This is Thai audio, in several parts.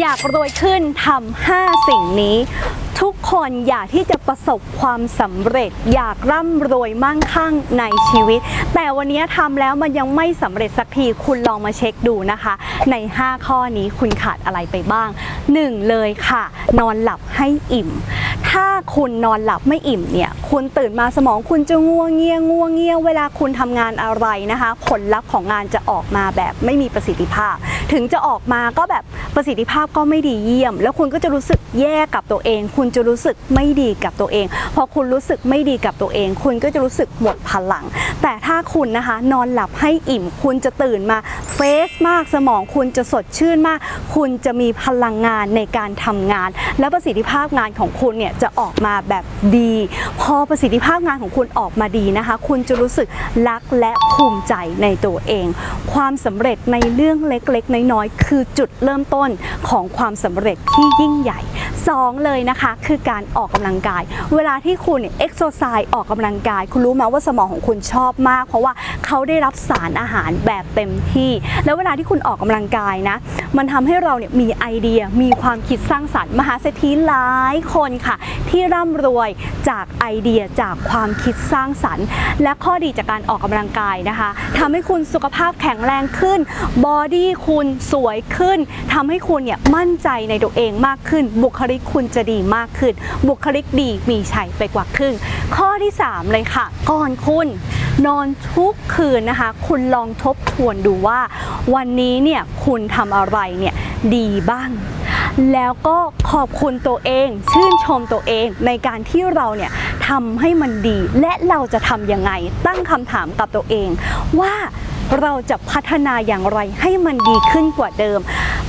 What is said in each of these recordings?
อยากรวยขึ้นทำห้าสิ่งนี้ ทุกคนอยากที่จะประสบความสำเร็จ อยากร่ำรวยมั่งคั่งในชีวิต แต่วันนี้ทำแล้วมันยังไม่สำเร็จสักทีคุณลองมาเช็คดูนะคะ ใน 5 ข้อนี้คุณขาดอะไรไปบ้าง 1 เลยค่ะ นอนหลับให้อิ่ม ถ้าคุณนอนหลับไม่อิ่มเนี่ย คุณตื่นมาสมองคุณจะง่วงเงียง่วงเงียเวลาคุณทำงานอะไรนะคะ ผลลัพธ์ของงานจะออกมาแบบไม่มีประสิทธิภาพ ถึงจะออกมาก็แบบประสิทธิภาพก็ไม่ดีเยี่ยม แล้วคุณก็จะรู้สึกแย่กับตัวเอง คุณจะรู้สึกไม่ดีกับตัวเอง พอคุณรู้สึกไม่ดีกับตัวเอง คุณก็จะรู้สึกหมดพลัง แต่ถ้าคุณนะคะนอนหลับให้อิ่ม คุณจะตื่นมาเฟสมากสมองคุณจะสดชื่นมาก คุณจะมีพลังงานในการทำงาน และประสิทธิภาพงานของคุณเนี่ยจะออกมาแบบดี พอประสิทธิภาพงานของคุณออกมาดีนะคะ คุณจะรู้สึกรักและภูมิใจในตัวเอง ความสำเร็จในเรื่องเล็กๆ น้อยๆ คือจุดเริ่มต้นของความสำเร็จที่ยิ่งใหญ่สองเลยนะคะคือการออกกำลังกาย เวลาที่คุณเอ็กโซไซส์ออกกำลังกาย คุณรู้ไหมว่าสมองของคุณชอบมาก เพราะว่าเขาได้รับสารอาหารแบบเต็มที่ แล้วเวลาที่คุณออกกำลังกายนะ มันทำให้เราเนี่ยมีไอเดีย มีความคิดสร้างสรรค์มหาเศรษฐีหลายคนค่ะ ที่ร่ำรวยจากไอเดียจากความคิดสร้างสรรค์ และข้อดีจากการออกกำลังกายนะคะทำให้คุณสุขภาพแข็งแรงขึ้น บอดี้คุณสวยขึ้นทำให้คุณเนี่ยมั่นใจในตัวเองมากขึ้น บุคลิกคุณจะดีมากขึ้น บุคลิกดีมีชัยไปกว่าครึ่ง ข้อที่ 3 เลยค่ะ ก่อนคุณนอนทุกคืนนะคะ คุณลองทบทวนดูว่า วันนี้เนี่ยคุณทำอะไรเนี่ยดีบ้าง แล้วก็ขอบคุณตัวเอง ชื่นชมตัวเองในการที่เราเนี่ยทำให้มันดี และเราจะทำยังไง ตั้งคำถามกับตัวเอง ว่าเราจะพัฒนาอย่างไรให้มันดีขึ้นกว่าเดิม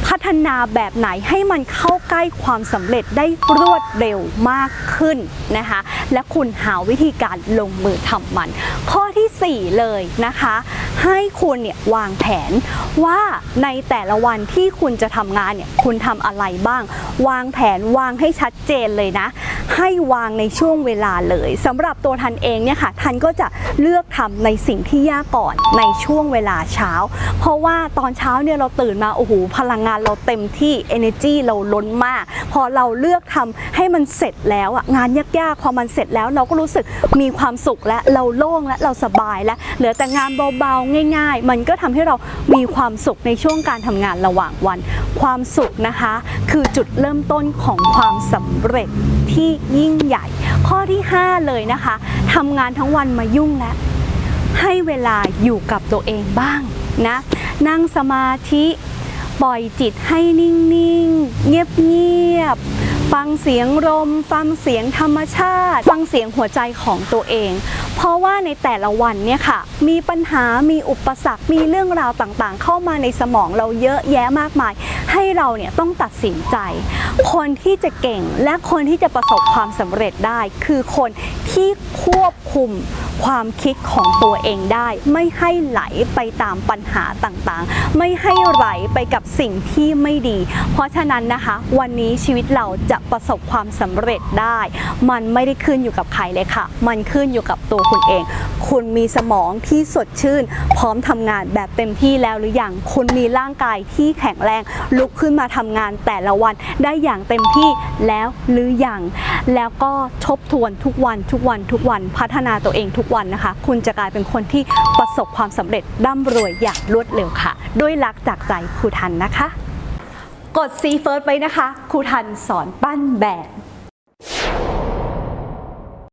พัฒนาแบบไหนให้มันเข้าใกล้ความสำเร็จได้รวดเร็วมากขึ้นนะคะ และคุณหาวิธีการลงมือทำมัน ข้อทีสี่ 4 เลยนะคะ ให้คุณเนี่ยวางแผนว่าในแต่ละวันที่คุณจะทำงานเนี่ยคุณทำอะไรบ้าง วางแผนวางให้ชัดเจนเลยนะ ให้วางในช่วงเวลาเลยสำหรับตัวทันเองเนี่ยค่ะทันก็จะเลือกทำในสิ่งที่ยากก่อนในช่วงเวลาเช้า เพราะว่าตอนเช้าเนี่ยเราตื่นมาโอ้โหพลังงานเราเต็มที่ energy เราล้นมาก พอเราเลือกทำให้มันเสร็จแล้วอะงานยากๆ พอมันเสร็จแล้วเราก็รู้สึกมีความสุขและเราโล่งและเราสบายและเหลือแต่งานเบาๆ ง่าย ๆ มันก็ทำให้เรามีความสุขในช่วงการทำงานระหว่างวัน ความสุขนะคะ คือจุดเริ่มต้นของความสำเร็จที่ยิ่งใหญ่ ข้อที่ 5 เลยนะคะทำงานทั้งวันมายุ่งแล้ว ให้เวลาอยู่กับตัวเองบ้างนะ นั่งสมาธิ ปล่อยจิตให้นิ่งๆ เงียบๆ ฟังเสียงลม ฟังเสียงธรรมชาติ ฟังเสียงหัวใจของตัวเอง เพราะว่าในแต่ละวันเนี่ยค่ะ มีปัญหา มีอุปสรรค มีเรื่องราวต่างๆ เข้ามาในสมองเราเยอะแยะมากมาย ให้เราเนี่ยต้องตัดสินใจ คนที่จะเก่งและคนที่จะประสบความสำเร็จได้ คือคน ที่ควบคุมความคิดของตัวเองได้ ไม่ให้ไหลไปตามปัญหาต่างๆ ไม่ให้ไหลไปกับสิ่งที่ไม่ดี เพราะฉะนั้นนะคะ วันนี้ชีวิตเราจะประสบความสำเร็จได้ มันไม่ได้ขึ้นอยู่กับใครเลยค่ะ มันขึ้นอยู่กับตัวคุณเอง คุณมีสมองที่สดชื่น พร้อมทำงานแบบเต็มที่แล้วหรือยังคุณมีร่างกายที่แข็งแรง ลุกขึ้นมาทำงานแต่ละวันได้อย่างเต็มที่แล้วหรือยังแล้วก็ทบทวนทุกวันทุกวันทุกวันพัฒนาตัวเองทุกวันนะคะ คุณจะกลายเป็นคนที่ประสบความสำเร็จร่ำรวยอย่างรวดเร็วค่ะ ด้วยรักจากใจครูทันนะคะ กดซีเฟิร์สไว้นะคะครูทันสอนปั้นแบบ